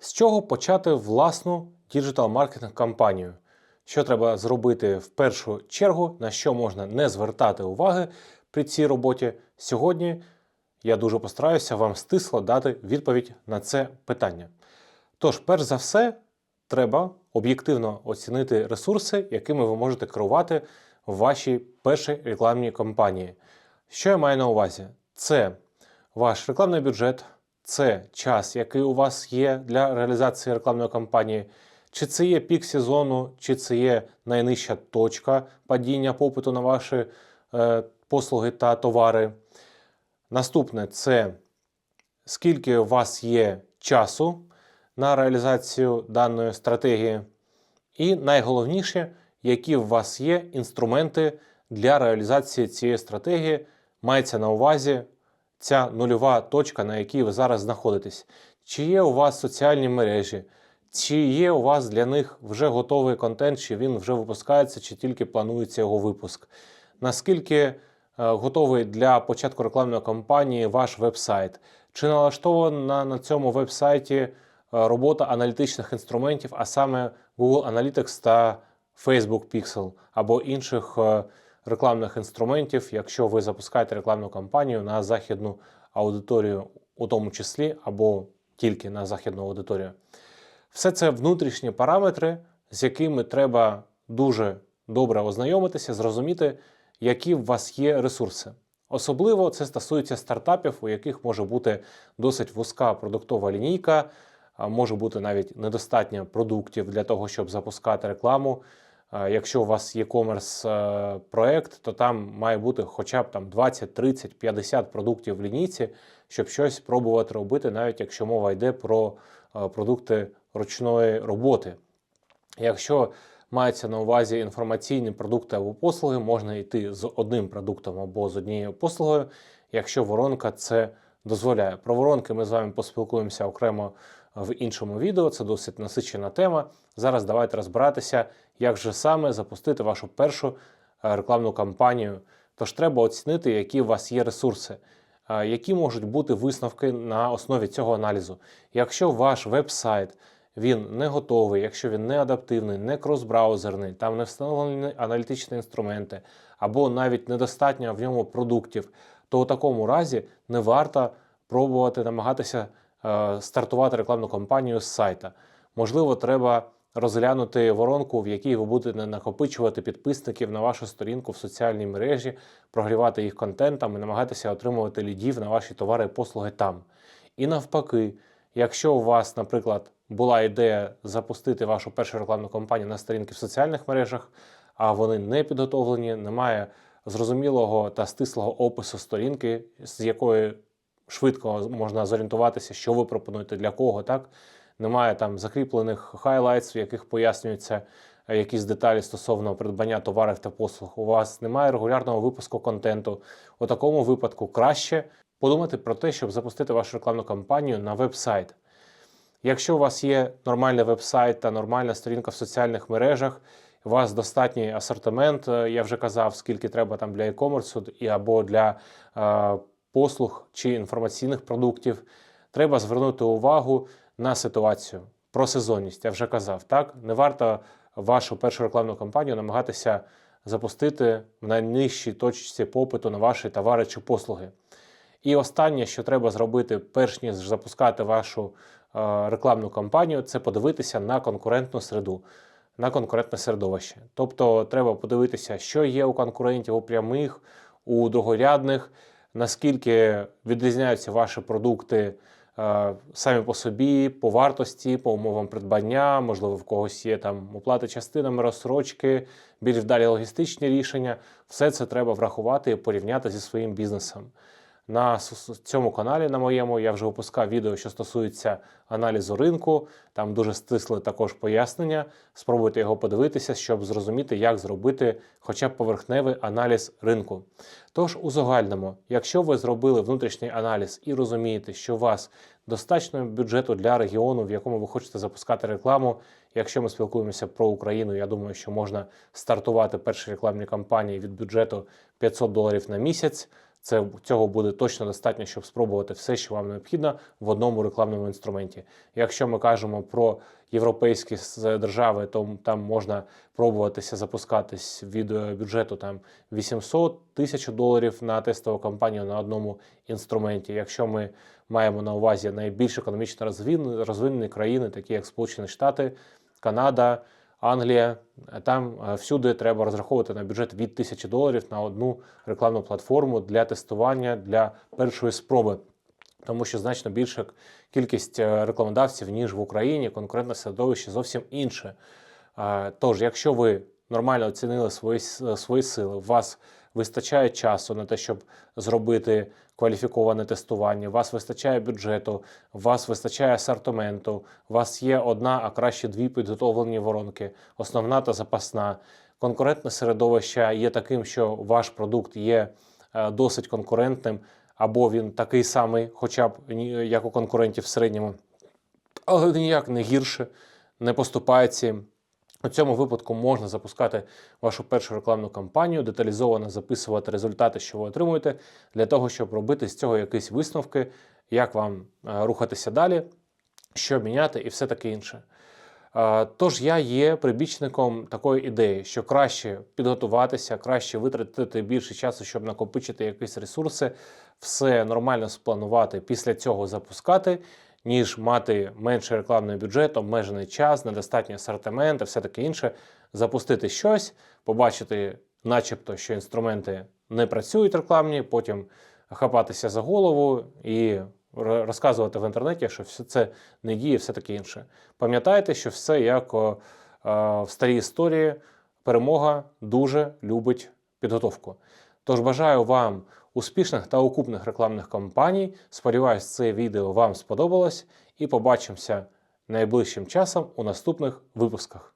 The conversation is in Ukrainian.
З чого почати власну діджитал-маркетинг кампанію? Що треба зробити в першу чергу, на що можна не звертати уваги при цій роботі? Сьогодні я дуже постараюся вам стисло дати відповідь на це питання. Тож, перш за все, треба об'єктивно оцінити ресурси, якими ви можете керувати в вашій першій рекламній кампанії. Що я маю на увазі? Це ваш рекламний бюджет, це час, який у вас є для реалізації рекламної кампанії, чи це є пік сезону, чи це є найнижча точка падіння попиту на ваші е, послуги та товари. Наступне це скільки у вас є часу на реалізацію даної стратегії. І найголовніше, які у вас є інструменти для реалізації цієї стратегії, мається на увазі ця нульова точка, на якій ви зараз знаходитесь. Чи є у вас соціальні мережі, чи є у вас для них вже готовий контент, чи він вже випускається, чи тільки планується його випуск. Наскільки е, готовий для початку рекламної кампанії ваш веб-сайт? Чи налаштована на цьому веб-сайті е, робота аналітичних інструментів, а саме Google Analytics та Facebook Pixel або інших е, рекламних інструментів, якщо ви запускаєте рекламну кампанію на західну аудиторію, у тому числі, або тільки на західну аудиторію. Все це внутрішні параметри, з якими треба дуже добре ознайомитися, зрозуміти, які в вас є ресурси. Особливо це стосується стартапів, у яких може бути досить вузька продуктова лінійка, може бути навіть недостатньо продуктів для того, щоб запускати рекламу. Якщо у вас є комерс е, проект, то там має бути хоча б там 20, 30, 50 продуктів в лінійці, щоб щось пробувати робити, навіть якщо мова йде про е, продукти ручної роботи. Якщо мається на увазі інформаційні продукти або послуги, можна йти з одним продуктом або з однією послугою, якщо воронка це дозволяє. Про воронки ми з вами поспілкуємося окремо в іншому відео. Це досить насичена тема. Зараз давайте розбиратися, як же саме запустити вашу першу е, рекламну кампанію. Тож треба оцінити, які у вас є ресурси, е, які можуть бути висновки на основі цього аналізу. Якщо ваш веб-сайт він не готовий, якщо він не адаптивний, не кросбраузерний, там не встановлені аналітичні інструменти, або навіть недостатньо в ньому продуктів, то у такому разі не варто пробувати намагатися е, стартувати рекламну кампанію з сайта. Можливо, треба розглянути воронку, в якій ви будете накопичувати підписників на вашу сторінку в соціальній мережі, прогрівати їх контентом і намагатися отримувати лідів на ваші товари і послуги там. І навпаки, якщо у вас, наприклад, була ідея запустити вашу першу рекламну кампанію на сторінки в соціальних мережах, а вони не підготовлені, немає зрозумілого та стислого опису сторінки, з якої швидко можна зорієнтуватися, що ви пропонуєте для кого, так? Немає там закріплених хайлайтс, в яких пояснюються е, якісь деталі стосовно придбання товарів та послуг. У вас немає регулярного випуску контенту. У такому випадку краще подумати про те, щоб запустити вашу рекламну кампанію на веб-сайт. Якщо у вас є нормальний веб-сайт та нормальна сторінка в соціальних мережах, у вас достатній асортимент, е, я вже казав, скільки треба там для e-commerce і або для е, послуг чи інформаційних продуктів, треба звернути увагу на ситуацію про сезонність. Я вже казав, так не варто вашу першу рекламну кампанію намагатися запустити в найнижчій точці попиту на ваші товари чи послуги. І останнє, що треба зробити, перш ніж запускати вашу е, рекламну кампанію, це подивитися на конкурентну середу, на конкурентне середовище. Тобто треба подивитися, що є у конкурентів у прямих, у другорядних, наскільки відрізняються ваші продукти е, самі по собі, по вартості, по умовам придбання, можливо, в когось є там оплати частинами, розсрочки, більш вдалі логістичні рішення. Все це треба врахувати і порівняти зі своїм бізнесом. На цьому каналі, на моєму, я вже випускав відео, що стосується аналізу ринку. Там дуже стисле також пояснення. Спробуйте його подивитися, щоб зрозуміти, як зробити хоча б поверхневий аналіз ринку. Тож, у загальному, якщо ви зробили внутрішній аналіз і розумієте, що у вас достатньо бюджету для регіону, в якому ви хочете запускати рекламу. Якщо ми спілкуємося про Україну, я думаю, що можна стартувати перші рекламні кампанії від бюджету 500 доларів на місяць. Це цього буде точно достатньо, щоб спробувати все, що вам необхідно в одному рекламному інструменті. Якщо ми кажемо про європейські держави, то там можна пробуватися запускатись від е, бюджету там 800 тисяч доларів на тестову кампанію на одному інструменті. Якщо ми маємо на увазі найбільш економічно розвинені, розвинені країни, такі як Сполучені Штати, Канада, Англія, там е, всюди треба розраховувати на бюджет від 1000 доларів на одну рекламну платформу для тестування для першої спроби. Тому що значно більша кількість е, рекламодавців, ніж в Україні, конкурентне середовище зовсім інше. Е, Тож, якщо ви нормально оцінили свої, свої сили, у вас вистачає часу на те, щоб зробити кваліфіковане тестування, у вас вистачає бюджету, у вас вистачає асортименту, у вас є одна, а краще дві підготовлені воронки, основна та запасна. Конкурентне середовище є таким, що ваш продукт є е, досить конкурентним, або він такий самий, хоча б як у конкурентів в середньому, але ніяк не гірше, не поступається. У цьому випадку можна запускати вашу першу рекламну кампанію, деталізовано записувати результати, що ви отримуєте, для того, щоб робити з цього якісь висновки, як вам е, рухатися далі, що міняти і все таке інше. Е, Тож я є прибічником такої ідеї, що краще підготуватися, краще витратити більше часу, щоб накопичити якісь ресурси, все нормально спланувати, після цього запускати, ніж мати менший рекламний бюджет, обмежений час, недостатній асортимент і все таке інше, запустити щось, побачити, начебто, що інструменти не працюють рекламні, потім хапатися за голову і розказувати в інтернеті, що все це не діє, все таке інше. Пам'ятайте, що все як о, е, в старій історії перемога дуже любить підготовку. Тож бажаю вам успішних та окупних рекламних кампаній. Сподіваюсь, це відео вам сподобалось і побачимося найближчим часом у наступних випусках.